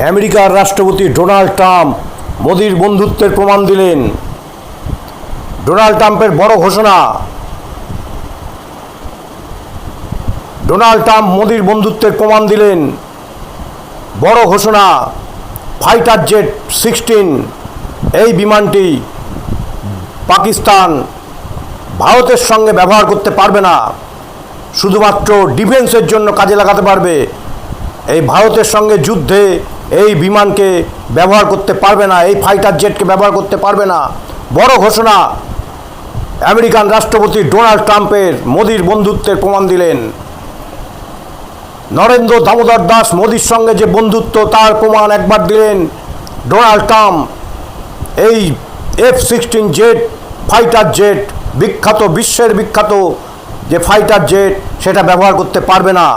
আমেরিকার রাষ্ট্রপতি Donald Trump মোদির বন্ধুত্বের প্রমাণ দিলেন। ডোনাল্ড ট্রাম্পের বড় ঘোষণা। ডোনাল্ড ট্রাম্প মোদির বন্ধুত্বের প্রমাণ দিলেন। বড় ঘোষণা, ফাইটার জেট সিক্সটিন, এই বিমানটি পাকিস্তান ভারতের সঙ্গে ব্যবহার করতে পারবে না। শুধুমাত্র ডিফেন্সের জন্য কাজে লাগাতে পারবে। এই ভারতের সঙ্গে যুদ্ধে এই বিমানকে ব্যবহার করতে পারবে না, এই ফাইটার জেটকে ব্যবহার করতে পারবে না। বড় ঘোষণা, আমেরিকান রাষ্ট্রপতি ডোনাল্ড ট্রাম্পের মোদির বন্ধুত্বের প্রমাণ দিলেন। নরেন্দ্র দামোদর দাস মোদির সঙ্গে যে বন্ধুত্ব, তার প্রমাণ একবার দিলেন ডোনাল্ড ট্রাম্প। এই F sixteen jet fighter jet বিখ্যাত, বিশ্বের বিখ্যাত যে ফাইটার জেট সেটা ব্যবহার করতে পারবে না।